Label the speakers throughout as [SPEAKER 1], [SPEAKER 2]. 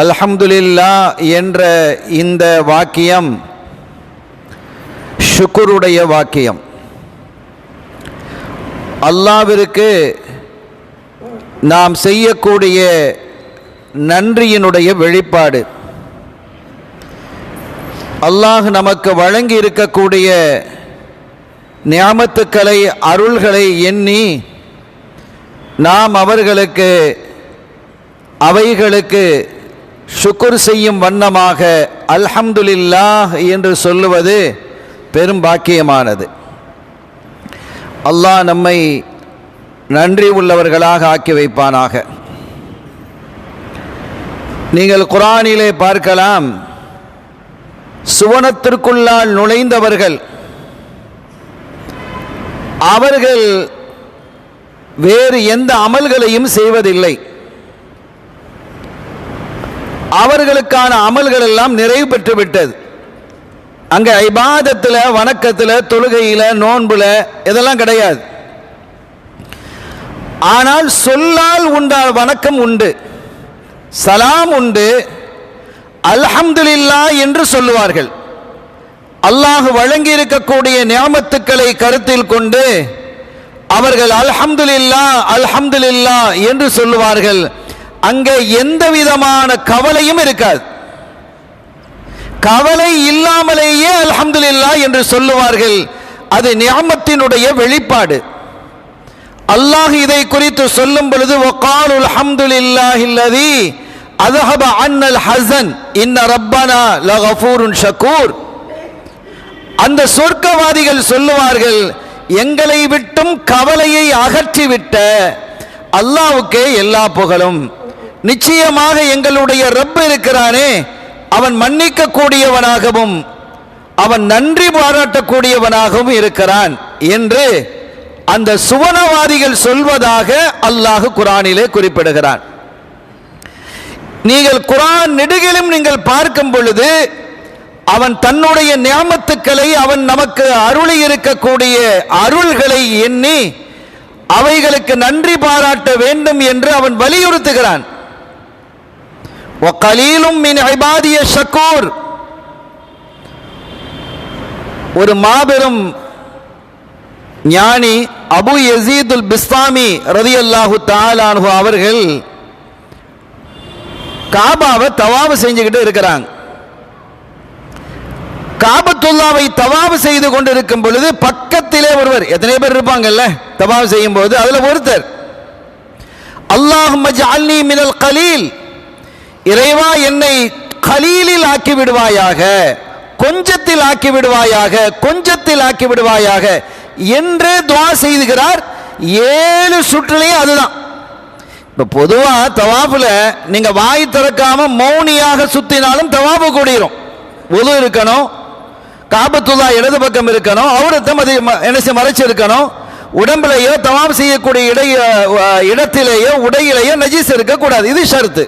[SPEAKER 1] அல்ஹம்துலில்லா என்ற இந்த வாக்கியம் ஷுக்குருடைய வாக்கியம். அல்லாவிற்கு நாம் செய்யக்கூடிய நன்றியினுடைய வெளிப்பாடு. அல்லாஹ் நமக்கு வழங்கி இருக்கக்கூடிய நியாமத்துக்களை அருள்களை எண்ணி நாம் அவர்களுக்கு அவைகளுக்கு சுக்குர் செய்யும் வண்ணமாக அல்ஹம்துலில்லாஹ் என்று சொல்லுவது பெரும் பாக்கியமானது. அல்லாஹ் நம்மை நன்றி உள்ளவர்களாக ஆக்கி வைப்பானாக. நீங்கள் குரானிலே பார்க்கலாம் சுவனத்திற்குள்ளால் நுழைந்தவர்கள் அவர்கள் வேறு எந்த அமல்களையும் செய்வதில்லை. அவர்களுக்கான அமல்கள் எல்லாம் நிறைவு பெற்று விட்டது அங்கே ஐபாதத்தில் வணக்கத்தில் தொழுகையில் நோன்புல இதெல்லாம் கிடையாது. ஆனால் சொல்லால் உண்டா வணக்கம் உண்டு. சலாம் உண்டு. அல்ஹம்துலில்லா என்று சொல்லுவார்கள். அல்லாஹ் வழங்கி இருக்கக்கூடிய நியாமத்துக்களை கருத்தில் கொண்டு அவர்கள் அல்ஹம்துலில்லா அல்ஹம்துலில்லா என்று சொல்லுவார்கள். அங்கே எந்த விதமான கவலையும் இருக்காது. கவலை இல்லாமலேயே அல்ஹம்துலில்லா என்று சொல்லுவார்கள். அது நியாமத்தினுடைய வெளிப்பாடு. அல்லாஹ் இதை குறித்து சொல்லும் பொழுது வக்காலுல் அல்ஹம்துலில்லாஹில்லதி அதுஹப அன்னல் ஹசன் இன்ன ரப்பனா லகஃபூருன் ஷக்கூர் அந்த சொர்க்கவாதிகள் சொல்லுவார்கள் எங்களை விட்டும் கவலையை அகற்றிவிட்ட அல்லாவுக்கே எல்லா புகழும். நிச்சயமாக எங்களுடைய ரப் இருக்கிறானே. அவன் மன்னிக்க கூடியவனாகவும் அவன் நன்றி பாராட்டக்கூடியவனாகவும் இருக்கிறான் என்று அந்த சுவனவாதிகள் சொல்வதாக அல்லாஹ் குரானிலே குறிப்பிடுகிறான். நீங்கள் குரான் நெடுகிலும் நீங்கள் பார்க்கும் பொழுது அவன் தன்னுடைய நியாமத்துக்களை அவன் நமக்கு அருளி இருக்கக்கூடிய அருள்களை எண்ணி அவைகளுக்கு நன்றி பாராட்ட வேண்டும் என்று அவன் வலியுறுத்துகிறான். கலீலும் மின் ஐபாதிய ஷக்கூர் ஒரு மாபெரும் ஞானி அபு யசீதுல் பிஸ்தாமி ரதி அல்லாஹு தாலானு அவர்கள் காபாவை தவாபு செஞ்சுக்கிட்டு இருக்கிறாங்க காபத்துல்லாவை தவாபு செய்து கொண்டு இருக்கும் பொழுது பக்கத்திலே ஒருவர் எத்தனை பேர் இருப்பாங்கல்ல தவாபு செய்யும் போது அதுல ஒருத்தர் அல்லாஹ் அல்னி மினல் கலீல் இறைவா என்னை கலீலில் ஆக்கி விடுவாயாக கொஞ்சத்தில் ஆக்கி விடுவாயாக கொஞ்சத்தில் ஆக்கி விடுவாயாக என்று துவா செய்துகிறார். ஏழு சுற்றுலையும் அதுதான். இப்போ பொதுவாக தவாஃபில் நீங்கள் வாய் திறக்காமல் மௌனியாக சுற்றினாலும் தவாஃபு கூடிரும். உது இருக்கணும் காபத்துல்லா இடது பக்கம் இருக்கணும் அவரத்தம் அது என்ன செய்ய மறைச்சு இருக்கணும் உடம்புலையோ தவாப் செய்யக்கூடிய இடை இடத்திலேயோ உடையிலேயோ நஜீஸ் இருக்கக்கூடாது. இது ஷருத்து.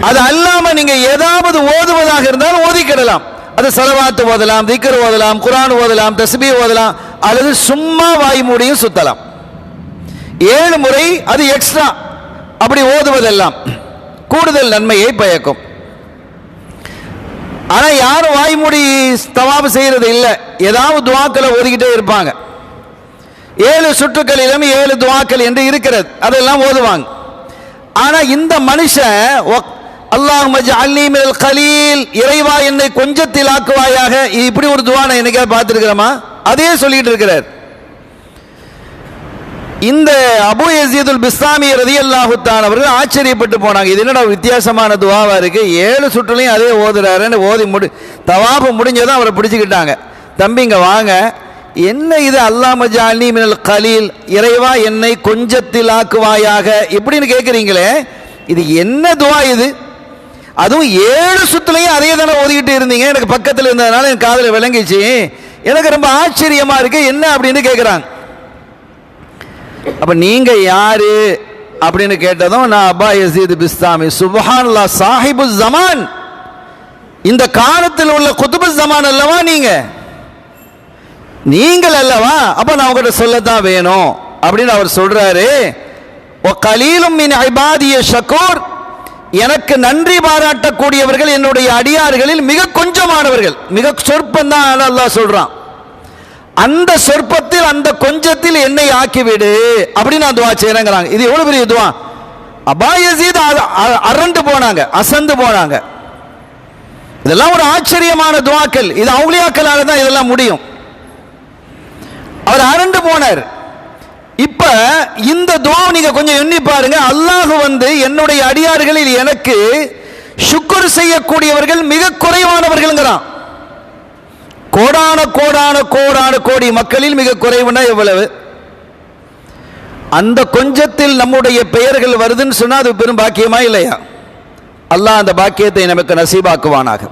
[SPEAKER 1] அது அல்லாம நீங்க ஏதாவது ஓதுவதாக இருந்தாலும் ஓதிக்கிடலாம். அது செலவாத்து ஓதலாம் திக்கர் ஓதலாம் குரான் ஓதலாம் தஸ்பி ஓதலாம் அல்லது சும்மா வாய் மூடியும் சுத்தலாம். ஏழு முறை அது எக்ஸ்ட்ரா அப்படி ஓதுவதெல்லாம் கூடுதல் நன்மையை பயக்கும். ஆனா யாரும் வாய்மூடி தவாபு செய்யறது இல்லை. ஏதாவது துவாக்களை ஓதிக்கிட்டே இருப்பாங்க. ஏழு சுற்றுக்களிலும் ஏழு துவாக்கள் என்று இருக்கிறது. அதெல்லாம் ஓதுவாங்க. ஆனா இந்த மனுஷன் அல்லாஹ் அல்லி மினல் கலீல் இறைவா என்னை கொஞ்சத்தில் ஆக்குவாயாக. இப்படி ஒரு துவா நான் என்னைக்காவது பார்த்துருக்கிறோமா? அதே சொல்லிட்டு இருக்கிறார். இந்த அபு எசீதுல் பிஸ்லாமி ரதி அல்லாஹுத்தான் அவர்கள் ஆச்சரியப்பட்டு போனாங்க. இது என்னடா வித்தியாசமான துவாவா இருக்கு? ஏழு சுற்றுலையும் அதே ஓதுறாருன்னு ஓதி முடி தவாபு முடிஞ்சதும் அவரை பிடிச்சிக்கிட்டாங்க. தம்பிங்க வாங்க. என்ன இது? அல்லாம ஜாலி மினல் கலீல் இறைவா என்னை கொஞ்சத்தில் ஆக்குவாயாக. இப்படின்னு கேட்குறீங்களே இது என்ன துவா இது? அதுவும் ஏழு சுத்துலையும் அதே தானே ஓதிக்கிட்டு இருந்தீங்க? எனக்கு பக்கத்தில் இருந்ததுனால என் காதில் விளங்கிச்சு. எனக்கு ரொம்ப ஆச்சரியமா இருக்கு. என்ன அப்படின்னு கேட்குறாங்க அப்ப நீங்க யாரு அப்படின்னு கேட்டதும் நான் அப்பா யசீத் பிஸ்தாமி சுபஹான்லா சாஹிபு ஜமான் இந்த காலத்தில் உள்ள குதுபு ஜமான் அல்லவா நீங்க? நீங்கள் அல்லவா? அப்ப நான் உங்ககிட்ட சொல்லத்தான் வேணும் அப்படின்னு அவர் சொல்றாரு. கலீலும் மின் ஐபாதிய ஷக்கூர் எனக்கு நன்றி பாராட்டக்கூடியவர்கள் என்னுடைய அடியார்களில் மிக கொஞ்சமானவர்கள். மிக சொற்பம் தான் அல்லாஹ் சொல்றான். அந்த சொற்பத்தில் அந்த கொஞ்சத்தில் என்னை ஆக்கிவிடு அப்படின்னு நான் துவா செய்யறேங்கிறாங்க இது எவ்வளவு பெரிய துவா? அபாயசீத் அரண்டு போனாங்க அசந்து போனாங்க. இதெல்லாம் ஒரு ஆச்சரியமான துவாக்கள். இது அவுளியாக்களால தான் இதெல்லாம் முடியும். அவர் அரண்டு போனார். இப்ப இந்த துவா நீங்க கொஞ்சம் எண்ணி பாருங்க. அல்லாஹ் வந்து என்னுடைய அடியார்களில் எனக்கு சுக்கர் செய்யக்கூடியவர்கள் மிக குறைவானவர்கள்ங்கிறான். கோடான கோடான கோடான கோடி மக்களில் மிக குறைவுனா எவ்வளவு? அந்த கொஞ்சத்தில் நம்முடைய பெயர்கள் வருதுன்னு சொன்னா அது பெரும் பாக்கியமா இல்லையா? அல்லாஹ் அந்த பாக்கியத்தை நமக்கு நசீபாக்குவானாக.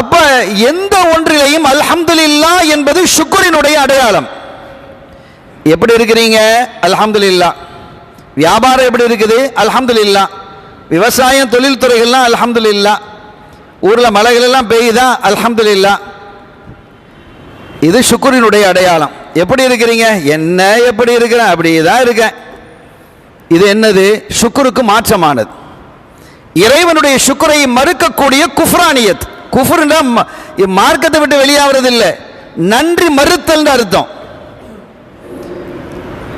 [SPEAKER 1] அப்ப எந்த ஒன்றிலையும் அல்ஹம்துலில்லா என்பது சுக்குரினுடைய அடையாளம். எப்படி இருக்கிறீங்க? அல்ஹம்துலில்லா. வியாபாரம் எப்படி இருக்குது? அல்ஹம்துலில்லா. விவசாயம் தொழில்துறைகள்லாம் அல்ஹம்துலில்லா. ஊரில் மலைகளெல்லாம் பெய்யுதா? அல்ஹம்துலில்லா. இது சுக்குரினுடைய அடையாளம். எப்படி இருக்கிறீங்க? என்ன எப்படி இருக்கிறேன்? அப்படி தான் இருக்கேன். இது என்னது? சுக்குருக்கு மாற்றமானது. இறைவனுடைய சுக்குரை மறுக்கக்கூடிய குஃப்ரானியத். குஃபுர்னா ம- மார்க்கத்தை விட்டு வெளியாகிறது இல்லை நன்றி மறுத்தல் அர்த்தம்.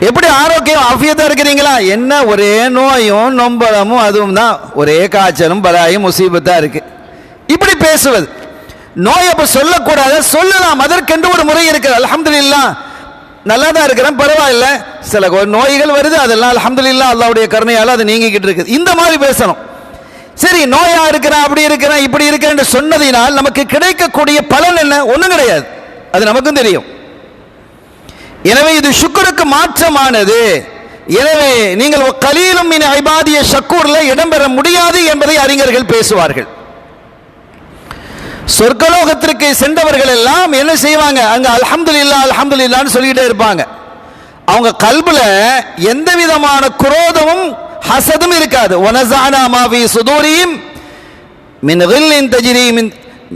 [SPEAKER 1] எப்படி ஆரோக்கியம் அஃபியத்தா இருக்கிறீங்களா? என்ன ஒரே நோயும் நொம்பலமும் அதுவும் தான். ஒரே காய்ச்சலும் பலாயும் முசீபத்தாக இருக்கு. இப்படி பேசுவது. நோய் அப்போ சொல்லக்கூடாது. சொல்லலாம். அதற்கென்று ஒரு முறை இருக்குது அல்ஹம்துலில்லாஹ் நல்லா தான் இருக்கிறேன். பரவாயில்ல. சில நோய்கள் வருது. அதெல்லாம் அல்ஹம்துலில்லாஹ் அல்லாவுடைய கருணையால் அது நீங்கிக்கிட்டு இருக்குது. இந்த மாதிரி பேசணும். சரி நோயா இருக்கிறேன் அப்படி இருக்கிறேன் இப்படி இருக்கிறேன் சொன்னதினால் நமக்கு கிடைக்கக்கூடிய பலன் என்ன? ஒன்றும் கிடையாது. அது நமக்கும் தெரியும். எனவே இது சுக்கருக்கு மாற்றமானது. எனவே நீங்கள் கலீலும் இனி ஐபாதிய ஷக்கூரில் இடம்பெற முடியாது என்பதை அறிஞர்கள் பேசுவார்கள். சொர்க்கலோகத்திற்கு சென்றவர்கள் எல்லாம் என்ன செய்வாங்க? அங்கே அலமது இல்லா அலமது இல்லான்னு சொல்லிக்கிட்டே இருப்பாங்க. அவங்க கல்பில் எந்த விதமான குரோதமும் ஹசதும் இருக்காது. ஒனசானா மாவி சுதூரியும் மின் ரில்லின் தஜிரி மின்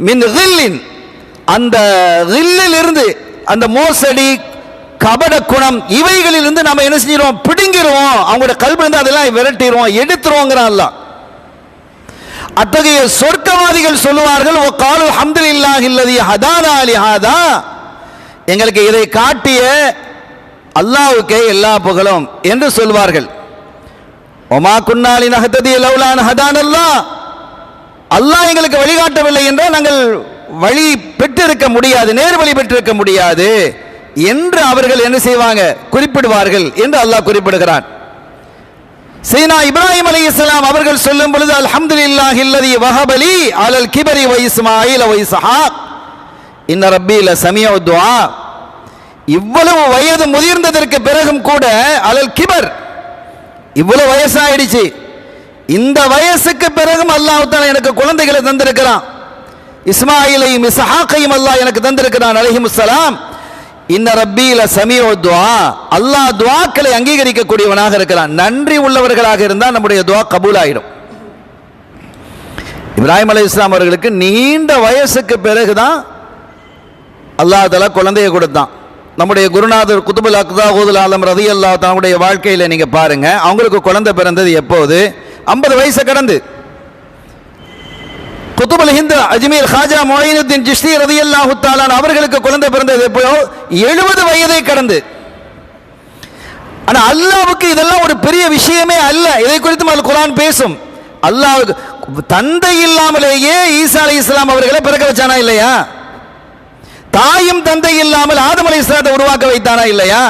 [SPEAKER 1] மின் கில்லின் அந்த ரில்லில் இருந்து அந்த மோசடி கபட குணம் இவைகளிலிருந்து நம்ம என்ன செஞ்சிருவோம்? பிடுங்கிடுவோம் அவங்களோட கல்வி இருந்து அதெல்லாம் விரட்டிடுவோம் எடுத்துருவோங்கிறான் அல்லாஹ். அத்தகைய சொர்க்கவாதிகள் சொல்லுவார்கள் ஓ காலு ஹம்துலில்லாஹி இல்லதி ஹதானா அலி ஹாதா. எங்களுக்கு இதை காட்டிய அல்லாவுக்கே எல்லா புகழும் என்று சொல்வார்கள். ஒமா குன்னாலி நகத்ததி லவுலான் ஹதான் அல்லா அல்லாஹ் எங்களுக்கு வழிகாட்டவில்லை என்றால் நாங்கள் வழி பெற்றிருக்க முடியாது நேர் வழி பெற்றிருக்க முடியாது. என்று அவர்கள் என்ன செய்வாங்க? குறிப்பிடுவார்கள் என்று அல்லாஹ் குறிப்பிடுகிறான். சீனா இப்ராஹிம் அலி இஸ்லாம் அவர்கள் சொல்லும் பொழுது அல்ஹம்துலில்லாஹி இல்லதி வஹபலி அலல் கிபரி வ இஸ்மாயில் வ இஸ்ஹாக். இன்ன ரப்பி ல சமியு இவ்வளவு வயது முதிர்ந்ததற்கு பிறகும் கூட அலல் கிபர். இவ்வளவு வயசாயிடுச்சு. இந்த வயசுக்கு பிறகும் அல்லாஹ் எனக்கு குழந்தைகளை தந்திருக்கிறான். இஸ்மாயிலையும் இசஹாக்கையும் அல்லாஹ் எனக்கு தந்திருக்கிறான் அலைஹிமுஸ்ஸலாம் இந்த ரப்பியில சமியோ துவா அல்லாஹ் துவாக்களை அங்கீகரிக்கக்கூடியவனாக இருக்கிறான் நன்றி உள்ளவர்களாக இருந்தால் நம்முடைய துவா கபூலாயிடும். இப்ராஹிம் அலி இஸ்லாம் அவர்களுக்கு நீண்ட வயசுக்கு பிறகுதான் அல்லாஹ் தலா குழந்தையை கொடுத்தான். நம்முடைய குருநாதர் குதுபுல் அக்தாஹூதுல் ஆலம் ரதி அல்லா தன்னுடைய வாழ்க்கையில் நீங்கள் பாருங்க. அவங்களுக்கு குழந்தை பிறந்தது எப்போது? ஐம்பது வயசை கடந்து. குத்துபல் ஹிந்து அஜ்மீர் ஹாஜா மொயினுத்தின் ஜிஷ்தி ரதி அல்லாஹு தாலான் அவர்களுக்கு குழந்தை பிறந்தது எப்போ எழுபது வயதை கடந்து. ஆனால் அல்லாவுக்கு இதெல்லாம் ஒரு பெரிய விஷயமே அல்ல. இதை குறித்தும் அது குரான் பேசும். அல்லாவுக்கு தந்தை இல்லாமலேயே ஈசா அலி இஸ்லாம் அவர்களை பிறக்க வச்சானா இல்லையா? தாயும் தந்தை இல்லாமல் ஆதம் அலி இஸ்லாத்தை உருவாக்க வைத்தானா இல்லையா?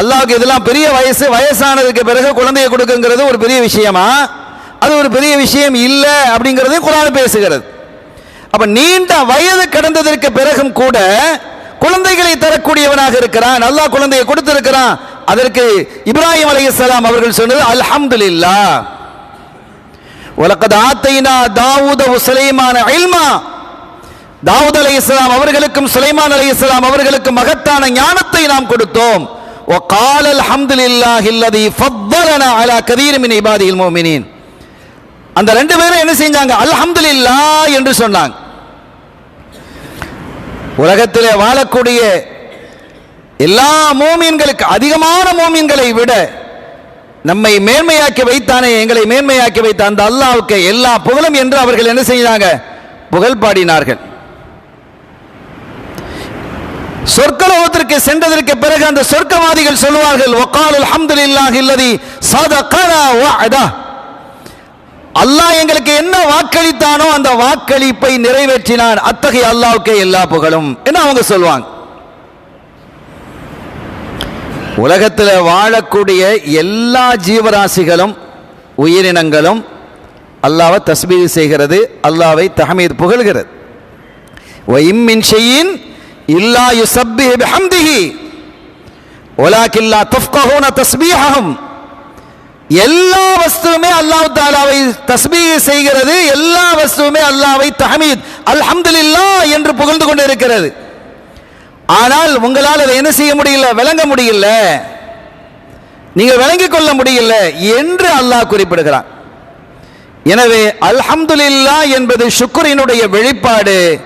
[SPEAKER 1] அல்லாவுக்கு இதெல்லாம் பெரிய வயசு வயசானதுக்கு பிறகு குழந்தையை கொடுக்குங்கிறது ஒரு பெரிய விஷயமா? அது ஒரு பெரிய விஷயம் இல்லை அப்படிங்கிறதையும் குரான் பேசுகிறது அப்ப நீண்ட வயது கடந்ததற்கு பிறகும் கூட குழந்தைகளை தரக்கூடியவனாக இருக்கிறான் அல்லாஹ் குழந்தையை கொடுத்திருக்கிறான் அதற்கு இப்ராஹிம் அலைஹிஸ்ஸலாம் அவர்கள் சொன்னது அல்ஹம்துலில்லாஹ் உலகத் ஆத்தைனா தாவூத சுலைமான இல்மா தாவூத் அலைஹிஸ்ஸலாம் அவர்களுக்கும் சுலைமான் அலைஹிஸ்ஸலாம் அவர்களுக்கும் மகத்தான ஞானத்தை நாம் கொடுத்தோம் وقال الحمد لله الذي فضلنا على كثير من عباده المؤمنين அந்த ரெண்டு பேரும் என்ன செஞ்சாங்க? அல்ஹம்துலில்லாஹ் என்று சொன்னாங்க. உலகத்திலே வாழக்கூடிய எல்லா மோமீன்களுக்கு அதிகமான மோமீன்களை விட நம்மை மேன்மையாக்கி வைத்தானே எங்களை மேன்மையாக்கி வைத்த அந்த அல்லாவுக்கு எல்லா புகழும் என்று அவர்கள் என்ன செய்தாங்க புகழ் பாடினார்கள். சொர்க்கலோகத்திற்கு சென்றதற்கு பிறகு அந்த சொர்க்கவாதிகள் சொல்லுவார்கள் வக்கால் அல்ஹம்துலில்லாஹி இல்லதி சதகனா வஅதா அல்லாஹ் எங்களுக்கு என்ன வாக்களித்தானோ அந்த வாக்களிப்பை நிறைவேற்றினான். அத்தகைய அல்லாவுக்கே எல்லா புகழும். என்று அவங்க சொல்லுவாங்க? உலகத்தில் வாழக்கூடிய எல்லா ஜீவராசிகளும் உயிரினங்களும் அல்லாவை தஸ்பீது செய்கிறது அல்லாவை தஹமீத் புகழ்கிறது. வஇம்மின் ஷையின் இல்லா யுசப்பி ஹம்திஹி உலாக்கில்லா தஃப்கஹூன தஸ்பீஹஹும். எல்லா வஸ்துவுமே அல்லாஹ் தாலாவை தஸ்மீ செய்கிறது. எல்லா வஸ்துவுமே அல்லாவை தஹமீத் அல்ஹம்துலில்லாஹ் என்று புகழ்ந்து கொண்டு இருக்கிறது ஆனால் உங்களால் அதை என்ன செய்ய முடியல? விளங்க முடியல. நீங்கள் விளங்கிக் கொள்ள முடியல என்று அல்லாஹ் குறிப்பிடுகிறான். எனவே அல்ஹம்துலில்லா என்பது சுக்ரினுடைய வெளிப்பாடு.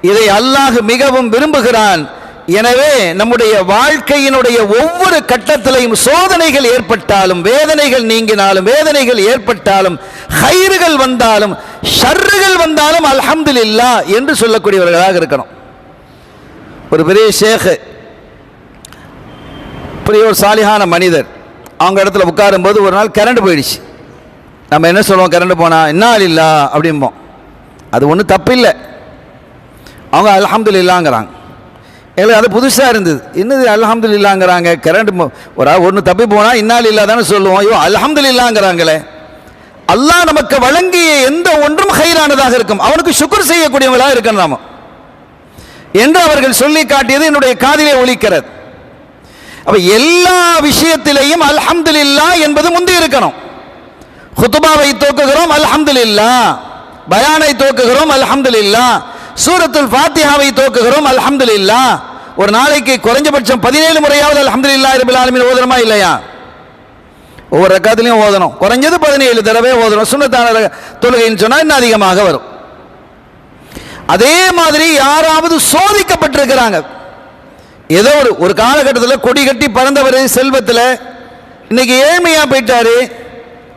[SPEAKER 1] இதை அல்லாஹ் மிகவும் விரும்புகிறான். எனவே நம்முடைய வாழ்க்கையினுடைய ஒவ்வொரு கட்டத்திலையும் சோதனைகள் ஏற்பட்டாலும் வேதனைகள் நீங்கினாலும் வேதனைகள் ஏற்பட்டாலும் ஹைறுகள் வந்தாலும் ஷர்றுகள் வந்தாலும் அல்ஹம்துலில்லா என்று சொல்லக்கூடியவர்களாக இருக்கணும். ஒரு பெரிய ஷேகு பெரிய ஒரு சாலிகான மனிதர் அவங்க இடத்துல உட்காரும்போது ஒரு நாள் கரண்ட் போயிடுச்சு. நம்ம என்ன சொல்லுவோம்? கரண்ட் போனால் என்ன இல்லா அப்படிம்போம். அது ஒன்றும் தப்பில்லை. அவங்க அல்ஹம்துலில்லாங்கிறாங்க. எங்களுக்கு அது புதுசாக இருந்தது. என்னது அல்ஹம்துலில்லாங்கிறாங்க? கரண்ட் ஒரு ஒன்று தப்பி போனால் இன்னால் இல்லாதானே சொல்லுவோம். ஐயோ அல்ஹம்துலில்லாங்கிறாங்களே. அல்லாஹ் நமக்கு வழங்கிய எந்த ஒன்றும் ஹைரானதாக இருக்கும். அவனுக்கு சுக்கர் செய்யக்கூடியவங்களாக இருக்கணும் நாம. என்று அவர்கள் சொல்லி காட்டியது என்னுடைய காதிலே ஒழிக்கிறது அப்போ எல்லா விஷயத்திலேயும் அல்ஹம்துலில்லா என்பது முந்தி இருக்கணும். குத்துபாவை தோக்குகிறோம் அல்ஹம்துலில்லா. பயானை தோக்குகிறோம் அல்ஹம்துலில்லா. சூரத்துல் ஃபாத்திஹாவை தோக்குகிறோம் அல்ஹம்துலில்லா. ஒரு நாளைக்கு குறைஞ்சபட்சம் பதினேழு முறையாவது அல்ஹம்துலில்லா ரபில் ஆலமீன் ஓதுறமா இல்லையா? ஒவ்வொரு ரக்காத்துலையும் ஓதணும். குறைஞ்சது பதினேழு தடவை ஓதணும். சுண்ணத்தான தொழுகைன்னு சொன்னால் இன்னும் அதிகமாக வரும். அதே மாதிரி யாராவது சோதிக்கப்பட்டிருக்கிறாங்க. ஏதோ ஒரு ஒரு காலகட்டத்தில் கொடி கட்டி பறந்தவர் செல்வத்தில் இன்னைக்கு ஏழ்மையாக போயிட்டாரு.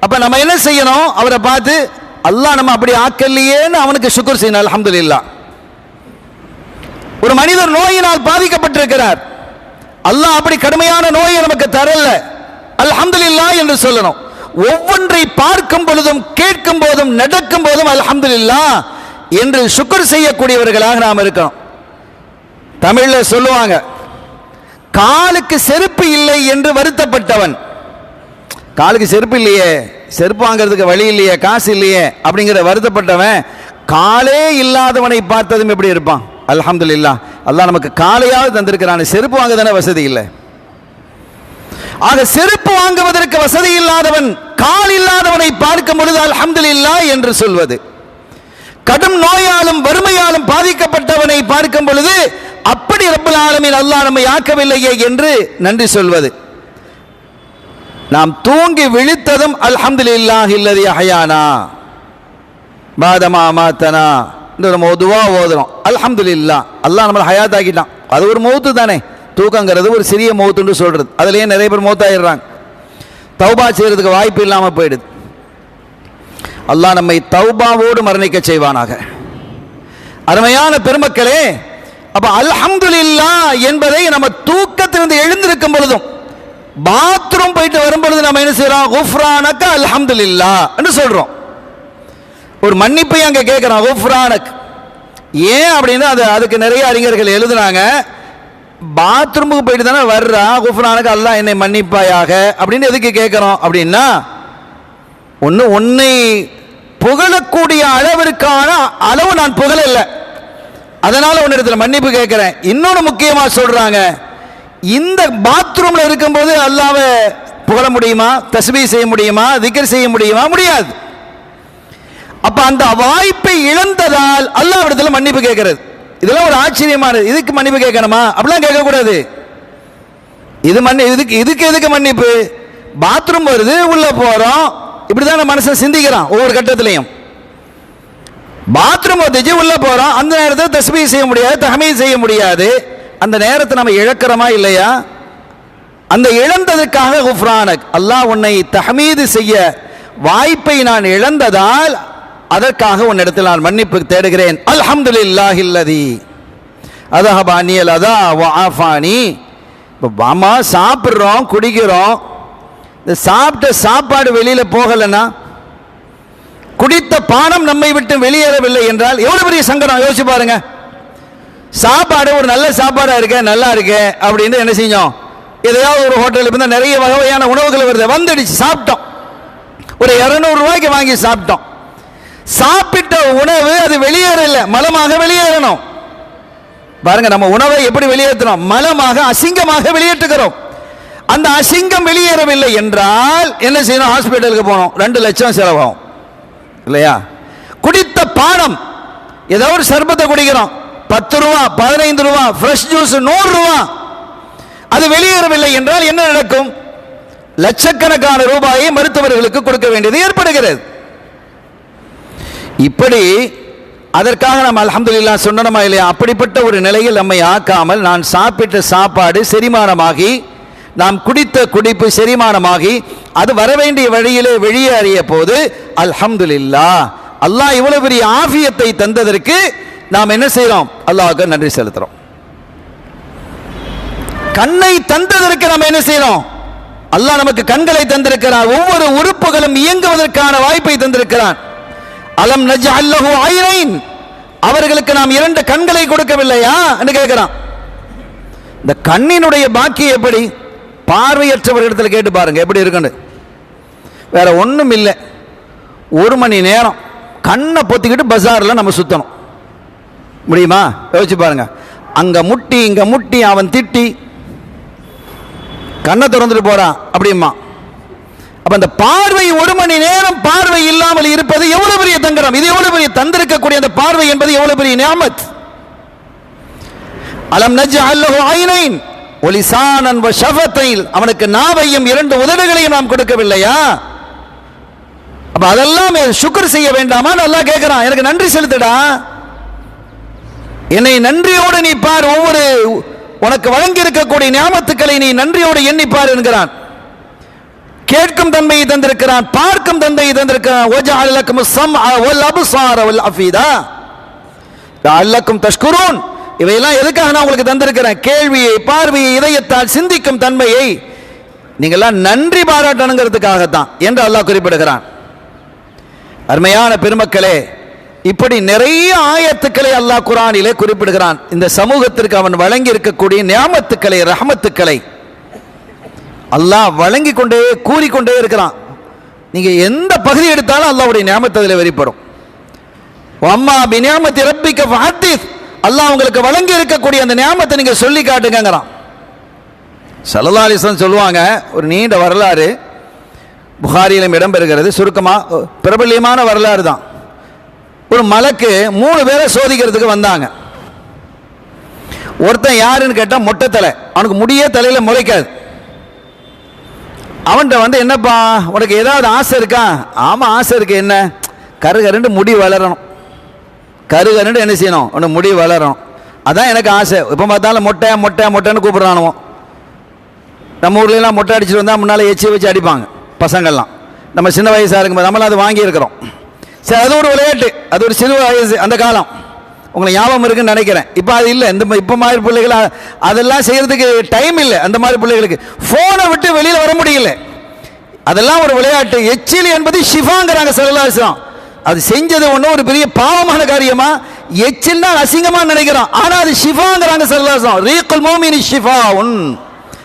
[SPEAKER 1] அப்போ நம்ம என்ன செய்யணும்? அவரை பார்த்து அல்லாஹ் நம்ம அப்படி ஆக்கலையேன்னு அவனுக்கு சுக்குர் செய்யணும் அல்ஹம்துலில்லாஹ். ஒரு மனிதர் நோயினால் பாதிக்கப்பட்டிருக்கிறார். அல்லாஹ் அப்படி கடுமையான நோயை நமக்கு தரல. அல்ஹம்துலில்லாஹ் என்று சொல்லணும். ஒவ்வொன்றை பார்க்கும் பொழுதும் கேட்கும் போதும் நடக்கும் போதும் அல்ஹம்துலில்லாஹ் என்று சுக்கர் செய்யக்கூடியவர்களாக நாம் இருக்கணும். தமிழ்ல சொல்லுவாங்க காலுக்கு செருப்பு இல்லை என்று வருத்தப்பட்டவன். காலுக்கு செருப்பு இல்லையே செருப்பு வாங்கிறதுக்கு வழி இல்லையே காசு இல்லையே அப்படிங்கிற வருத்தப்பட்டவன் காலே இல்லாதவனை பார்த்ததும் எப்படி இருப்பான்? அல்ஹம்துலில்லாஹ். அல்லாஹ் நமக்கு காலையாவது தந்திருக்கிறான் செருப்பு வாங்க தானே வசதி இல்லை. ஆக செருப்பு வாங்குவதற்கு வசதி இல்லாதவன் கால் இல்லாதவனை பார்க்கும் பொழுது அல்ஹம்துலில்லாஹ் என்று சொல்வது. கடும் நோயாலும் வறுமையாலும் பாதிக்கப்பட்டவனை பார்க்கும் பொழுது அப்படி ரப்பல் ஆலமீன் அல்லாஹ் நம்மை ஆக்கவில்லையே என்று நன்றி சொல்வது. நாம் தூங்கி விழித்ததும் அல்ஹம்துலில்லாஹ் இல்லதி அஹயானா. பாதமா மாத்தனா. இந்த நம்ம ஒதுவா ஓதுறோம். அல்ஹம்துலில்லா. அல்லா நம்மளை ஹயாத் ஆக்கிட்டான் அது ஒரு மௌத்து தானே. தூக்கங்கிறது ஒரு சிறிய மௌத்துன்னு சொல்றது. அதுலயே நிறைய பேர் மௌத்தாயிடுறாங்க. தௌபா செய்யறதுக்கு வாய்ப்பு இல்லாமல் போயிடுது. அல்லாஹ் நம்மை தௌபாவோடு மரணிக்க செய்வானாக. அருமையான பெருமக்களே அப்போ அல்ஹம்துலில்லா என்பதை நம்ம தூக்கத்திலிருந்து எழுந்திருக்கும் பொழுதும் பாத்ரூம் போயிட்டு வரும்பொழுது நம்ம என்ன செய்யறோம்? குஃப்ரானக்க அல்ஹம்துலில்லா என்று சொல்றோம். ஒரு மன்னிப்பை அங்கே கேட்குறான் குஃப்ரானக் ஏன் அப்படின்னா அது அதுக்கு நிறைய அறிஞர்கள் எழுதுனாங்க. பாத்ரூமுக்கு போயிட்டு தானே வர்றா? குஃப்ரானுக்கு அல்லாஹ் என்னை மன்னிப்பாயாக. அப்படின்னு எதுக்கு கேட்குறோம் அப்படின்னா ஒன்று உன்னை புகழக்கூடிய அளவிற்கான அளவு நான் புகழல. அதனால் உன்னிடத்தில் மன்னிப்பு கேட்குறேன் இன்னொன்று முக்கியமாக சொல்கிறாங்க இந்த பாத்ரூமில் இருக்கும்போது அல்லாவை புகழ முடியுமா? தஸ்பீ செய்ய முடியுமா? திக்கர் செய்ய முடியுமா? முடியாது. அப்ப அந்த வாய்ப்பை இழந்ததால் அல்லாஹ் இடத்துல மன்னிப்பு கேட்கிறது. இதெல்லாம் ஒரு ஆச்சரியமானது. இதுக்கு மன்னிப்பு கேட்கணுமா? அப்படிலாம் கேட்கக்கூடாது. இது மன்னி இதுக்கு இதுக்கு எதுக்கு மன்னிப்பு? பாத்ரூம் வருது உள்ள போறோம். இப்படிதான் மனுஷன் சிந்திக்கிறான் ஒவ்வொரு கட்டத்திலையும். பாத்ரூம் வந்துச்சு உள்ள போறோம். அந்த நேரத்தில் தஸ்மீ செய்ய முடியாது தஹமீத் செய்ய முடியாது. அந்த நேரத்தை நம்ம இழக்கிறோமா இல்லையா? அந்த இழந்ததற்காக குஃப்ரானக் அல்லாஹ் உன்னை தஹமீது செய்ய வாய்ப்பை நான் இழந்ததால் அதற்காக உன்னிடத்தில் நான் மன்னிப்பு தேடுகிறேன். அல்ஹம்துலில்லாஹில்லதி. அதஹபானி அல்லதா வாஃபானி இப்போ வாமா சாப்பிட்றோம் குடிக்கிறோம். இந்த சாப்பிட்ட சாப்பாடு வெளியில் போகலைன்னா குடித்த பானம் நம்மை விட்டு வெளியேறவில்லை என்றால் எவ்வளோ பெரிய சங்கடம்? யோசிச்சு பாருங்க. சாப்பாடு ஒரு நல்ல சாப்பாடாக இருக்க நல்லா இருக்கு அப்படின்னு என்ன செஞ்சோம்? எதையாவது ஒரு ஹோட்டலுக்கு இருந்தால் நிறைய வகை வகையான உணவுகள் வருது. வந்துடுச்சு சாப்பிட்டோம். ஒரு இரநூறுவாய்க்கு வாங்கி சாப்பிட்டோம். சாப்பிட்ட உணவு அது வெளியேறல. மலமாக வெளியேறணும். பாருங்க நம்ம உணவை எப்படி வெளியேற்றுறோம் மலமாக அசிங்கமாக வெளியேற்றுகிறோம். அந்த அசிங்கம் வெளியேறவில்லை என்றால் என்ன செய்யணும்? ஹாஸ்பிட்டலுக்கு போகணும். ரெண்டு லட்சம் செலவாகும். இல்லையா? குடித்த பானம். ஏதோ ஒரு சர்பத்தை குடிக்கிறோம். பத்து ரூபா பதினைந்து ரூபா ஃப்ரெஷ் ஜூஸ் நூறு ரூபா. அது வெளியேறவில்லை என்றால் என்ன நடக்கும்? லட்சக்கணக்கான ரூபாயை மருத்துவர்களுக்கு கொடுக்க வேண்டியது ஏற்படுகிறது. இப்படி அதற்காக நம்ம அல்ஹம்துலில்லா சொன்னோமா இல்லையா? அப்படிப்பட்ட ஒரு நிலையில் நம்மை ஆக்காமல் நான் சாப்பிட்ட சாப்பாடு செரிமானமாகி நாம் குடித்த குடிப்பு செரிமானமாகி அது வர வேண்டிய வழியிலே வெளியேறிய போது அல்ஹம்துலில்லா அல்லாஹ் இவ்வளவு பெரிய ஆஃபியத்தை தந்ததற்கு நாம் என்ன செய்யறோம் அல்லாஹுக்கு நன்றி செலுத்துறோம். கண்ணை தந்ததற்கு நாம் என்ன செய்யறோம் அல்லாஹ் நமக்கு கண்களை தந்திருக்கிறார். ஒவ்வொரு உறுப்புகளும் இயங்குவதற்கான வாய்ப்பை தந்திருக்கிறான். அலம் நஜ் அல்லஹு ஐரைன் அவர்களுக்கு நாம் இரண்டு கண்களை கொடுக்கவில்லையா? என்று கேட்கிறான். இந்த கண்ணினுடைய பாக்கி எப்படி? பார்வையற்றவர்களிடத்தில் கேட்டு பாருங்க எப்படி இருக்குன்னு. வேற ஒன்றும் இல்லை. ஒரு மணி நேரம் கண்ணை பொத்திக்கிட்டு பஜாரில் நம்ம சுற்றணும் முடியுமா? யோசிச்சு பாருங்க. அங்கே முட்டி இங்கே முட்டி அவன் திட்டி. கண்ணை திறந்துட்டு போறான் அப்படிமா அப்ப அந்த பார்வை ஒரு மணி நேரம் பார்வை இல்லாமல் இருப்பது எவ்வளவு பெரிய தங்கரம்? இது எவ்வளவு பெரிய தந்திருக்கக்கூடிய அந்த பார்வை என்பது எவ்வளவு பெரிய நியாமத்? அலம் நஜ் அல்லஹு ஐனைன் ஒலிசானன் அன்ப ஷஃபத்தைல் அவனுக்கு நாவையும் இரண்டு உதடுகளையும் நாம் கொடுக்கவில்லையா? அப்ப அதெல்லாம் சுக்கர் செய்ய வேண்டாமா? நல்லா கேட்கிறான் எனக்கு நன்றி செலுத்துடா. என்னை நன்றியோடு நீ பார். ஒவ்வொரு உனக்கு வழங்கி இருக்கக்கூடிய ஞாபகத்துக்களை நீ நன்றியோடு எண்ணிப்பார் என்கிறான். கேட்கும் தன்மையை தந்திருக்கிறான் பார்க்கும் தன்மையை தந்திருக்கிறான். ஓஜா அல்லக்கும் சம் ஒல் அபுசார ஒல் அஃபீதா. அல்லக்கும் தஷ்குரூன். இவையெல்லாம் எதுக்காக நான் உங்களுக்கு தந்திருக்கிறேன்? கேள்வியை பார்வையை இதயத்தால் சிந்திக்கும் தன்மையை. நீங்கள்லாம் நன்றி பாராட்டணுங்கிறதுக்காக தான் என்று அல்லாஹ் குறிப்பிடுகிறான். அருமையான பெருமக்களே இப்படி நிறைய ஆயத்துக்களை அல்லாஹ் குரானிலே குறிப்பிடுகிறான். இந்த சமூகத்திற்கு அவன் வழங்கியிருக்கக்கூடிய இருக்கக்கூடிய நியாமத்துக்களை ரஹமத்துக்களை. அல்லாஹ் வழங்கி கொண்டே கூறிக்கொண்டே இருக்கிறான். நீங்க எந்த பகுதி எடுத்தாலும் அல்லாவுடைய நியமத்தை அதில் வெளிப்படும். அம்மா பினியாமத்தி ரப்பிக்க ஃபஹத்திஸ். அல்லாஹ் உங்களுக்கு வழங்கி இருக்கக்கூடிய அந்த நியமத்தை நீங்க சொல்லி காட்டுங்கிறான் சல்லா அலிஸ்லாம் சொல்லுவாங்க ஒரு நீண்ட வரலாறு. புகாரியிலும் இடம்பெறுகிறது சுருக்கமாக பிரபல்யமான வரலாறு தான். ஒரு மலைக்கு மூணு பேரை சோதிக்கிறதுக்கு வந்தாங்க. ஒருத்தன் யாருன்னு கேட்டால் மொட்டை தலை. அவனுக்கு முடியே தலையில் முளைக்காது. அவன்கிட்ட வந்து என்னப்பா உனக்கு ஏதாவது ஆசை இருக்கா? ஆமாம் ஆசை இருக்கு. என்ன? கரு கருண்டு முடி வளரணும். கருகருண்டு என்ன செய்யணும்? உனக்கு முடி வளரணும். அதான் எனக்கு ஆசை. இப்போ பார்த்தாலும் மொட்டை மொட்டை மொட்டைன்னு கூப்பிட்றானுவோம். நம்ம ஊர்லலாம் மொட்டை அடிச்சுட்டு வந்தால் முன்னால் எச்சி வச்சு அடிப்பாங்க பசங்கள்லாம். நம்ம சின்ன வயசாக இருக்கும்போது நம்மளாம் அது வாங்கியிருக்கிறோம். சரி அது ஒரு விளையாட்டு. அது ஒரு சிறு வயசு அந்த காலம். உங்களை ஞாபகம் இருக்குன்னு நினைக்கிறேன். இப்போ அது இல்லை. இந்த இப்போ மாதிரி பிள்ளைகள் அதெல்லாம் செய்கிறதுக்கு டைம் இல்லை. அந்த மாதிரி பிள்ளைகளுக்கு. ஃபோனை விட்டு வெளியில் வர முடியல. அதெல்லாம் ஒரு விளையாட்டு. எச்சில் என்பது ஷிஃபாங்கிறாங்க செல்லாசம் அது செஞ்சது ஒன்றும் ஒரு பெரிய பாவமான காரியமா? எச்சில்னா அசிங்கமாக நினைக்கிறோம். ஆனால் அது ஷிஃபாங்கிறாங்க செல்லாசம் ரீக்குல் மோமினி ஷிஃபா உன்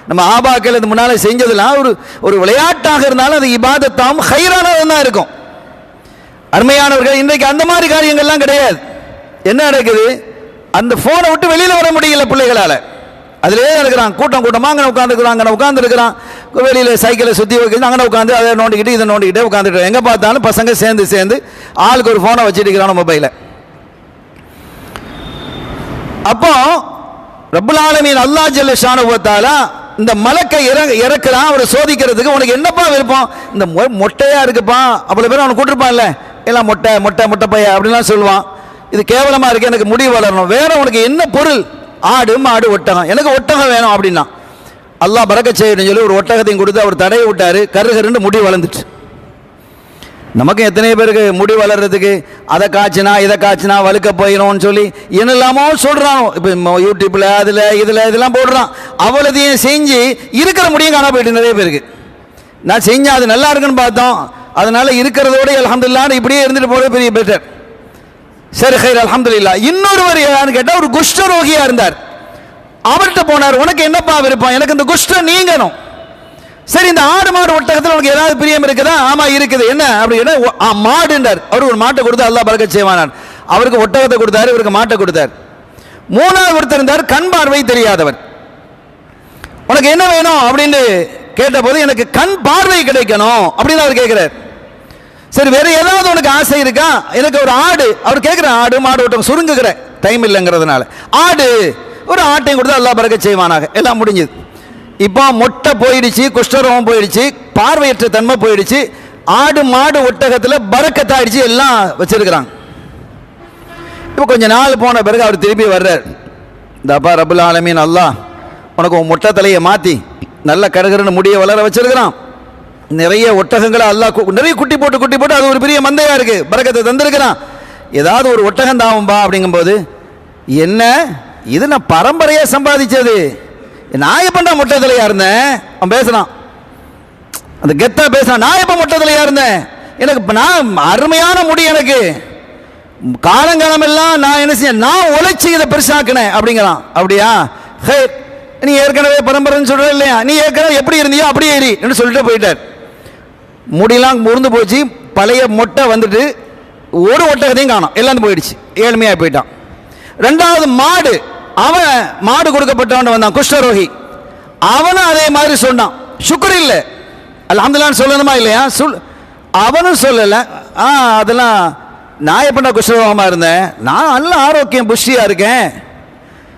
[SPEAKER 1] நம்ம ஆபாக்கள் இது முன்னால் செஞ்சதெல்லாம் ஒரு ஒரு விளையாட்டாக இருந்தாலும் அது இபாதத்தாம் ஹைரானதாக தான் இருக்கும். அருமையானவர்கள் இன்றைக்கு அந்த மாதிரி காரியங்கள்லாம் கிடையாது. என்ன நடக்குது? அந்த ஃபோனை விட்டு வெளியில் வர முடியல பிள்ளைகளால். அதிலே இருக்கிறான் கூட்டம் கூட்டமாக அங்கே உட்காந்துருக்குறான் அங்கே உட்காந்துருக்கிறான். வெளியில் சைக்கிளை சுற்றி வைக்கிறது அங்கே உட்காந்து அதை நோண்டிக்கிட்டு இதை நோண்டிக்கிட்டே உட்காந்துட்டு எங்கே பார்த்தாலும் பசங்க சேர்ந்து சேர்ந்து ஆளுக்கு ஒரு ஃபோனை வச்சுட்டு மொபைலில் அப்போ ரப்புல் ஆலமீன் அல்லாஹ் ஜல்ல ஷானுவத்தால இந்த மலக்கை இறங்க இறக்குறான். அவரை சோதிக்கிறதுக்கு உனக்கு என்னப்பா விருப்பம்? இந்த மொ- மொட்டையா இருக்குப்பா. அவ்வளோ பேர் அவனை கூட்டிருப்பான்ல. எல்லாம் மொட்டை மொட்டை மொட்டை பையன் அப்படின்லாம் சொல்லுவான். இது கேவலமாக இருக்குது எனக்கு முடி வளரணும். வேறு உனக்கு என்ன பொருள்? ஆடு மாடு ஒட்டகம். எனக்கு ஒட்டகம் வேணும் அப்படின்னா. அல்லா பறக்க செய்யணும்னு சொல்லி ஒரு ஒட்டகத்தையும் கொடுத்து அவர் தடையை விட்டாரு. கருகருன்னு முடி வளர்ந்துட்டு நமக்கு எத்தனை பேருக்கு முடி வளர்றதுக்கு அதை காய்ச்சினா இதை காய்ச்சினா வழுக்க போயிடும்னு சொல்லி என்னெல்லாமோ சொல்கிறான் இப்போ யூடியூப்பில் அதில் இதில் இதெல்லாம் போடுறான். அவ்வளோதையும் செஞ்சு இருக்கிற முடியும் காண போயிட்டு நிறைய பேருக்கு. நான் செஞ்சேன் அது நல்லா இருக்குன்னு பார்த்தோம். அதனால் இருக்கிறதோட அலமதுல்லான்னு இப்படியே இருந்துட்டு போகிறது பெரிய பெட்டர். சரி ஹைர் அல்ஹம்துலில்லாஹ் இன்னொருவர் யாருன்னு கேட்டால் ஒரு குஷ்ட ரோகியாக இருந்தார். அவர்கிட்ட போனார் உனக்கு என்னப்பா விருப்பம்? எனக்கு இந்த குஷ்டம் நீங்கணும். சரி இந்த ஆடு மாடு ஒட்டகத்தில் உனக்கு ஏதாவது பிரியம் இருக்குதா? ஆமா இருக்குது. என்ன? அப்படின்னா மாடுன்றார். அவர் ஒரு மாட்டை கொடுத்து அல்லா பறக்க செய்வானார் அவருக்கு ஒட்டகத்தை கொடுத்தாரு இவருக்கு மாட்டை கொடுத்தார். மூணாவது ஒருத்தர் இருந்தார் கண் பார்வை தெரியாதவர். உனக்கு என்ன வேணும்? அப்படின்னு கேட்டபோது எனக்கு கண் பார்வை கிடைக்கணும். அப்படின்னு அவர் கேட்கிறார் சரி வேற ஏதாவது உனக்கு ஆசை இருக்கா? எனக்கு ஒரு ஆடு. அவர் கேட்குற ஆடு மாடு ஓட்டம் சுருங்குகிற டைம் இல்லைங்கிறதுனால. ஆடு ஒரு ஆட்டையும் கொடுத்து எல்லா பறக்க செய்வானாக. எல்லாம் முடிஞ்சது. இப்போ மொட்டை போயிடுச்சு குஷ்டரோகம் போயிடுச்சு பார்வையற்ற தன்மை போயிடுச்சு ஆடு மாடு ஒட்டகத்தில் பறக்கத்தாயிடுச்சு எல்லாம் வச்சிருக்கிறாங்க. இப்போ கொஞ்ச நாள் போன பிறகு அவர் திருப்பி வர்றார். தபா ரபுல் ஆலமீன் அல்லா உனக்கு உன் மொட்டை தலையை மாற்றி நல்ல கருகருன்னு முடிய வளர வச்சிருக்கிறான். நிறைய ஒட்டகங்களை அல்லாஹ் கு- நிறைய குட்டி போட்டு குட்டி போட்டு அது ஒரு பெரிய மந்தையாக இருக்குது பறக்கத்தை தந்திருக்கிறான். ஏதாவது ஒரு ஒட்டகம் தாவும்பா அப்படிங்கும்போது என்ன? இது நான் பரம்பரையாக சம்பாதிச்சது. நான் எப்பண்டா மொட்டை இருந்தேன்? அவன் பேசுகிறான் அந்த கெத்தா பேசுகிறான் நான் எப்போ மொட்டை இருந்தேன்? எனக்கு நான் அருமையான முடி எனக்கு. காலங்காலம் எல்லாம் நான் என்ன செய்ய நான் உழைச்சி இதை பெருசாக்கினேன் அப்படிங்கிறான். அப்படியா? ஹே நீ ஏற்கனவே பரம்பரைன்னு சொல்கிற இல்லையா? நீ ஏற்கனவே எப்படி இருந்தியோ அப்படியே ஏறி என்று சொல்லிட்டு போயிட்டார். முடியெல்லாம் முறிந்து போச்சு. பழைய மொட்டை வந்துட்டு ஒரு ஒட்டகத்தையும் காணும். எல்லாம் போயிடுச்சு. ஏழ்மையாக போயிட்டான். ரெண்டாவது மாடு. அவன் மாடு கொடுக்கப்பட்டவன் வந்தான் குஷ்டரோகி. அவனும் அதே மாதிரி சொன்னான். சுக்கர் இல்லை. அல்ஹம்துலில்லாஹ்னு சொல்லணுமா இல்லையா? சொல் அவனும் சொல்லலை. ஆ அதெல்லாம் நான் எப்படா குஷ்டரோகமாக இருந்தேன்? நான் நல்ல ஆரோக்கியம் புஷ்டியாக இருக்கேன்.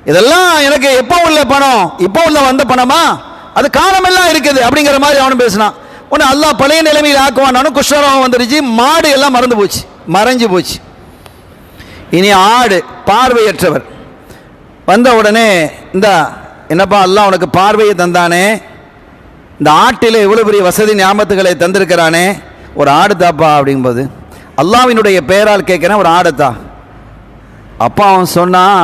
[SPEAKER 1] இதெல்லாம் எனக்கு எப்போ உள்ள பணம்? இப்போ உள்ள வந்த பணமா? அது காலமெல்லாம் இருக்குது. அப்படிங்கிற மாதிரி அவனும் பேசினான். உன்னை அல்லா பழைய நிலைமையில் ஆக்குவானானும் குஷ்ணரோகம் வந்துருச்சு மாடு எல்லாம் மறந்து போச்சு மறைஞ்சு போச்சு. இனி ஆடு பார்வையற்றவர். வந்த உடனே இந்த என்னப்பா அல்லாஹ் உனக்கு பார்வையை தந்தானே? இந்த ஆட்டில் இவ்வளோ பெரிய வசதி ஞாபகத்துகளை தந்திருக்கிறானே? ஒரு ஆடு தாப்பா அப்படிங்கும்போது அல்லாவினுடைய பெயரால் கேட்குறேன் ஒரு ஆடுத்தா அப்பா அவன் சொன்னான்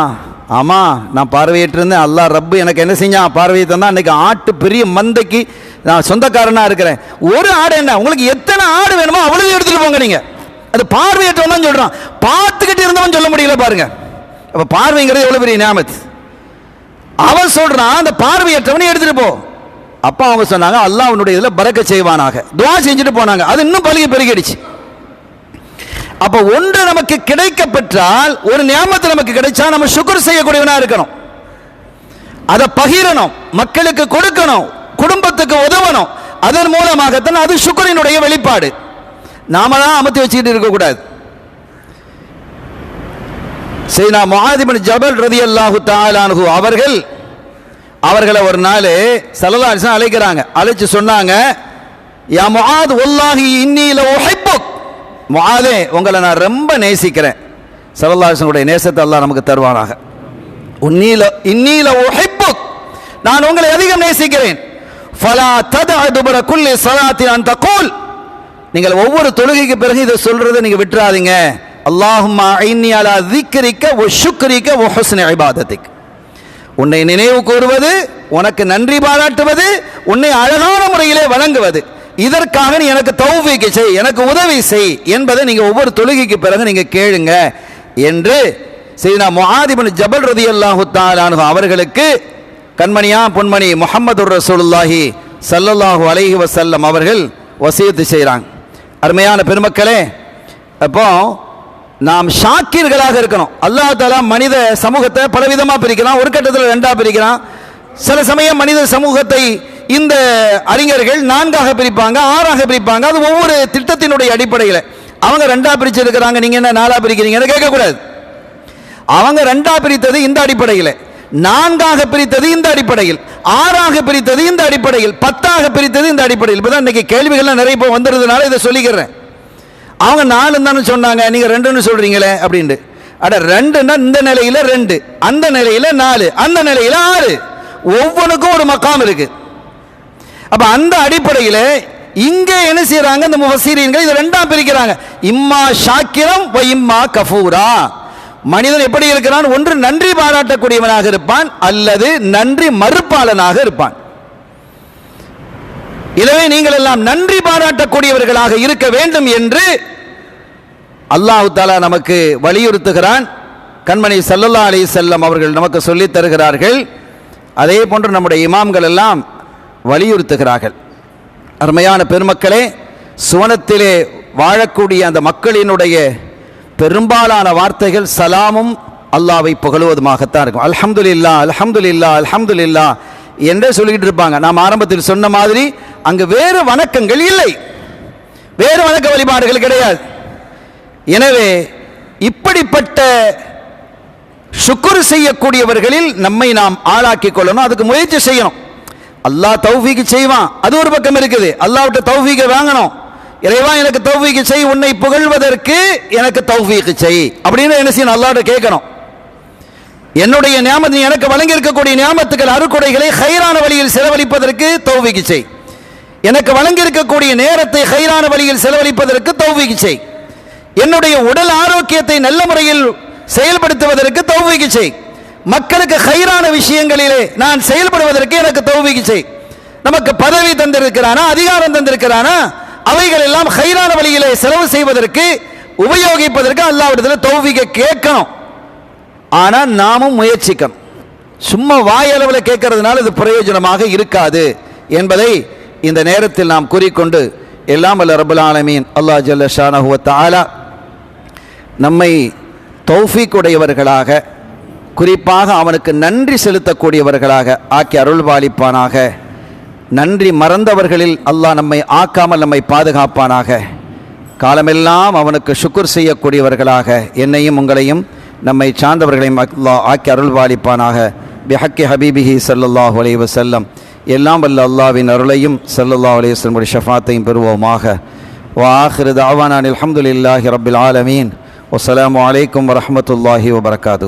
[SPEAKER 1] ஆமாம் நான் பார்வையிட்டிருந்தேன் அல்லாஹ் ரப்பு எனக்கு என்ன செஞ்சான்? பார்வையை தந்தான். அன்னைக்கு ஆட்டு பெரிய மந்தைக்கு நான் சொந்தக்காரனாக இருக்கிறேன். ஒரு ஆடு என்ன? உங்களுக்கு எத்தனை ஆடு வேணுமோ அவ்வளவு எடுத்துகிட்டு போங்க நீங்கள் அது பார்வையற்றவன் தான் சொல்கிறான் பார்த்துக்கிட்டு இருந்தவன் சொல்ல முடியல பாருங்க. அப்போ பார்வைங்கிறது எவ்வளோ பெரிய ஞாபகத்து அவன் சொல்கிறான் அந்த பார்வையற்றவனை எடுத்துகிட்டு போ. அப்பா அவங்க சொன்னாங்க அல்லாஹ் அவனுடைய இதில் பறக்க செய்வானாக. துவா செஞ்சுட்டு போனாங்க. அது இன்னும் பலுகி பெருகிடுச்சு. அப்போ ஒன்று நமக்கு கிடைக்கப்பெற்றால் ஒரு நியாமத்து நமக்கு கிடைச்சா நம்ம சுக்குர் செய்யக்கூடியவனா இருக்கணும். அதை பகிரணும் மக்களுக்கு கொடுக்கணும். குடும்பத்துக்கு உதவணும். அதன் மூலமாகத்தான் அது சுக்கரனுடைய வெளிப்பாடு. நாம தான் அமர்த்தி வச்சுக்கிட்டு இருக்கக்கூடாது. சரி நான் முஹாதிபின் ஜபல் ரதி அல்லாஹு தாலானு அவர்கள் அவர்களை ஒரு நாள் சலதாரிசன் அழைக்கிறாங்க. அழைச்சு சொன்னாங்க யா முஆத் வல்லாஹி இன்னில உஹிப்புக். முஆதே உங்களை நான் ரொம்ப நேசிக்கிறேன். சரலாசனுடைய நேசத்தை எல்லாம் நமக்கு தருவானாக. உன்னீல இன்னீல உஹிப்புக். நான் உங்களை அதிகம் நேசிக்கிறேன். ஃபலா தத துபர குல்லி சலாத்தின் அந்த கோல் நீங்கள் ஒவ்வொரு தொழுகைக்கு பிறகு இதை சொல்றதை நீங்கள் விட்டுறாதீங்க. அல்லாஹுமா ஐன்னி அலா ஒ சுக்கரிக்க ஒ வ ஐபாதத்துக்கு உன்னை நினைவு கூறுவது உனக்கு நன்றி பாராட்டுவது உன்னை அழகான முறையிலே வழங்குவது இதற்காக நீ எனக்கு தௌவிக்கு செய் எனக்கு உதவி செய் என்பதை நீங்கள் ஒவ்வொரு தொழுகைக்கு பிறகு நீங்கள் கேளுங்க. என்று செய்தா முஆதிபின் ஜபல் ரதியல்லாஹு தாலானு அவர்களுக்கு கண்மணியா பொன்மணி முகமது ரசூலுல்லாஹி சல்லல்லாஹு அலைஹி வசல்லம் அவர்கள் வசியத்து செய்கிறாங்க. அருமையான பெருமக்களே அப்போ நாம் ஷாக்கிர்களாக இருக்கணும். அல்லாஹ் தாலா மனித சமூகத்தை பலவிதமாக பிரிக்கலாம். ஒரு கட்டத்தில் ரெண்டாக பிரிக்கிறான் சில சமயம் மனித சமூகத்தை இந்த அறிஞர்கள் நான்காக பிரிப்பாங்க ஆறாக பிரிப்பாங்க. அது ஒவ்வொரு திட்டத்தினுடைய அடிப்படையில். அவங்க ரெண்டாக பிரிச்சிருக்கிறாங்க. நீங்கள் என்ன நாலாக பிரிக்கிறீங்கன்னு கேட்கக்கூடாது. அவங்க ரெண்டா பிரித்தது இந்த அடிப்படையில். நான்காக பிரித்தது இந்த அடிப்படையில் ஆறாக பிரித்தது இந்த அடிப்படையில் பத்தாக பிரித்தது இந்த அடிப்படையில். இப்பதான் இன்றைக்கி கேள்விகள்லாம் நிறைய இப்போ வந்துருதுனால இதை சொல்லிக்கிறேன். அவங்க நாலு தானே சொன்னாங்க நீங்கள் ரெண்டுன்னு சொல்கிறீங்களே அப்படின்ட்டு. அட ரெண்டுன்னா இந்த நிலையில் ரெண்டு அந்த நிலையில் நாலு அந்த நிலையில் ஆறு. ஒவ்வொன்றுக்கும் ஒரு மக்காம் இருக்கு. அப்போ அந்த அடிப்படையில் இங்கே என்ன செய்கிறாங்க இந்த முஃபஸீரீன்கள் இதை ரெண்டாம் பிரிக்கிறாங்க. இம்மா ஷாக்கிரம் இம்மா கஃபூரா. மனிதன் எப்படி இருக்கிறான்? ஒன்று நன்றி பாராட்டக்கூடியவனாக இருப்பான் அல்லது நன்றி மறுப்பாளனாக இருப்பான். எனவே நீங்கள் எல்லாம் நன்றி பாராட்டக்கூடியவர்களாக இருக்க வேண்டும் என்று அல்லாஹு தாலா நமக்கு வலியுறுத்துகிறான். கண்மணி சல்லல்லா அலி செல்லம் அவர்கள் நமக்கு சொல்லித் தருகிறார்கள். அதே போன்று நம்முடைய இமாம்கள் எல்லாம் வலியுறுத்துகிறார்கள். அருமையான பெருமக்களே சுவனத்திலே வாழக்கூடிய அந்த மக்களினுடைய பெரும்பாலான வார்த்தைகள் சலாமும் அல்லாவை புகழுவதுமாகத்தான் இருக்கும். அல்ஹம்துலில்லா அல்ஹம்துலில்லா அல்ஹம்துலில்லா என்றே சொல்லிக்கிட்டு இருப்பாங்க. நாம் ஆரம்பத்தில் சொன்ன மாதிரி அங்கு வேறு வணக்கங்கள் இல்லை. வேறு வணக்க வழிபாடுகள் கிடையாது. எனவே இப்படிப்பட்ட சுக்குர் செய்யக்கூடியவர்களில் நம்மை நாம் ஆளாக்கி கொள்ளணும். அதுக்கு முயற்சி செய்யணும். அல்லாஹ் தௌஃபீக்கு செய்வான். அது ஒரு பக்கம் இருக்குது. அல்லாவிட்ட தௌஃபீக்கை வாங்கணும். இறைவா எனக்கு தௌஃபீக்கு செய் உன்னை புகழ்வதற்கு எனக்கு தௌஃபீக்கு செய். அப்படின்னு என்ன செய்யணும்? அல்லாட்ட கேட்கணும். என்னுடைய நியாமத் எனக்கு வழங்கி இருக்கக்கூடிய நியாமத்துக்கள் அறுக்குடைகளை ஹைரான வழியில் செலவழிப்பதற்கு தௌஃபீக்கு செய். எனக்கு வழங்கி இருக்கக்கூடிய நேரத்தை ஹைரான வழியில் செலவழிப்பதற்கு தௌஃபீக்கு செய். என்னுடைய உடல் ஆரோக்கியத்தை நல்ல முறையில் செயல்படுத்துவதற்கு தௌஃபீக்கு செய். மக்களுக்கு ஹைரான விஷயங்களிலே நான் செயல்படுவதற்கு எனக்கு தௌஃபீக்கு செய். நமக்கு பதவி தந்திருக்கிறானா அதிகாரம் தந்திருக்கிறானா? அவைகள் எல்லாம் ஹைரான வழியிலே செலவு செய்வதற்கு உபயோகிப்பதற்கு அல்லாவிடத்தில் தௌவிக கேட்கணும். ஆனால் நாமும் முயற்சிக்கணும். சும்மா வாயளவில் கேட்கறதுனால இது பிரயோஜனமாக இருக்காது என்பதை இந்த நேரத்தில் நாம் கூறிக்கொண்டு எல்லாம் அல்ல ரபுல் ஆலமீன். அல்லாஹ் ஜல்ல ஷானஹுவ ஆலா நம்மை தௌஃபீக் உடையவர்களாக குறிப்பாக அவனுக்கு நன்றி செலுத்தக்கூடியவர்களாக ஆக்கி அருள்பாலிப்பானாக நன்றி மறந்தவர்களில் அல்லாஹ் நம்மை ஆக்காமல் நம்மை பாதுகாப்பானாக. காலமெல்லாம் அவனுக்கு சுக்குர் செய்யக்கூடியவர்களாக என்னையும் உங்களையும் நம்மை சார்ந்தவர்களையும் அல்லாஹ் ஆக்கி அருள் அருள்வாளிப்பானாக. பிஹக்கி ஹபீபிஹி சல்லாஹ் அலி வசல்லம் எல்லாம் வல்ல அல்லாவின் அருளையும் சல்லல்லா அலி வஸ்லமுடைய ஷஃபாத்தையும் பெறுவோமாக. வாஹிரு தாவானான் அலமதுல்லாஹி ரபில் ஆலமீன். அலைக்கும் வலைக்கம் வரமத்துல்லாஹி வபர்காத்து.